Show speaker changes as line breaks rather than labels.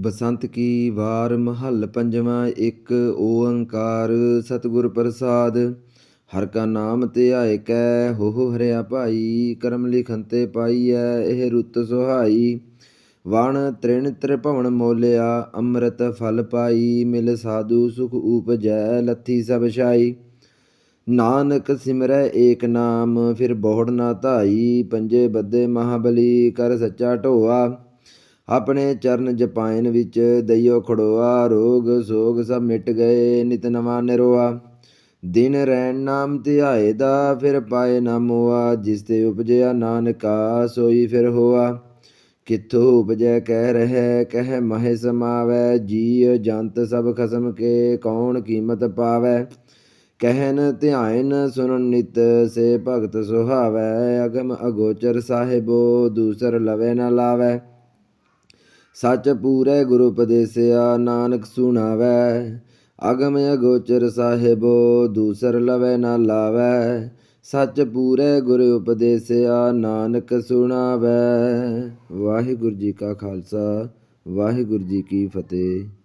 ਬਸੰਤ ਕੀ ਵਾਰ ਮਹੱਲ ਪੰਜਵਾਂ, ਇੱਕ ਓੰਕਾਰ ਸਤਿਗੁਰ ਪ੍ਰਸਾਦ। ਹਰ ਕਾ ਨਾਮ ਧਿਆਏ ਕੈ, ਹੋ ਹੋ ਹਰਿਆ ਭਾਈ, ਕਰਮ ਲਿਖਨ ਤੇ ਪਾਈਐ, ਇਹ ਰੁੱਤ ਸੁਹਾਈ। ਵਣ ਤ੍ਰਿਣ ਤ੍ਰਿਭਵਨ ਮੋਲਿਆ, ਅੰਮ੍ਰਿਤ ਫਲ ਪਾਈ, ਮਿਲ ਸਾਧੂ ਸੁਖ ਊਪਜੈ ਲੱਥੀ ਸਭ ਛਾਈ। ਨਾਨਕ ਸਿਮਰੈ ਏਕ ਨਾਮ, ਫਿਰ ਬਹੁੜ ਨਾ ਧਾਈ, ਪੰਜੇ ਬੱਦੇ ਮਹਾਬਲੀ, ਕਰ ਸੱਚਾ ਢੋਆ। ਆਪਣੇ ਚਰਨ ਜਪਾਇਨ ਵਿੱਚ ਦਈਓ ਖੜੋਆ, ਰੋਗ ਸੋਗ ਸਭ ਮਿਟ ਗਏ, ਨਿਤ ਨਵਾਂ ਨਿਰੋਆ। ਦਿਨ ਰੈਣ ਨਾਮ ਧਿਆਏ ਦਾ, ਫਿਰ ਪਾਏ ਨਾ ਮੋਆ। ਜਿਸ ਤੇ ਉਪਜਿਆ ਨਾਨਕਾ, ਸੋਈ ਫਿਰ ਹੋਆ। ਕਿੱਥੋਂ ਉਪਜੈ, ਕਹਿ ਰਹਿ, ਕਹਿ ਮਹਿ ਸਮਾਵੈ। ਜੀ ਜੰਤ ਸਭ ਖਸਮ ਕੇ, ਕੌਣ ਕੀਮਤ ਪਾਵੈ? ਕਹਿਨ ਧਿਆਇਨ ਸੁਨਨ ਨਿਤ, ਸੇ ਭਗਤ ਸੁਹਾਵੈ। ਅਗਮ ਅਗੋਚਰ ਸਾਹਿਬੋ, ਦੂਸਰ ਲਵੇ ਨਾ ਲਾਵੈ। ਸੱਚ ਪੂਰੇ ਗੁਰੂ ਉਪਦੇਸਿਆ, ਨਾਨਕ ਸੁਣਾਵੈ। ਅਗਮ ਅਗੋਚਰ ਸਾਹਿਬੋ, ਦੂਸਰ ਲਵੇ ਨਾ ਲਾਵੈ। ਸੱਚ ਪੂਰੇ ਗੁਰੂ ਉਪਦੇਸਿਆ, ਨਾਨਕ ਸੁਣਾਵੈ। ਵਾਹਿਗੁਰੂ ਜੀ ਕਾ ਖਾਲਸਾ, ਵਾਹਿਗੁਰੂ ਜੀ ਕੀ ਫਤਿਹ।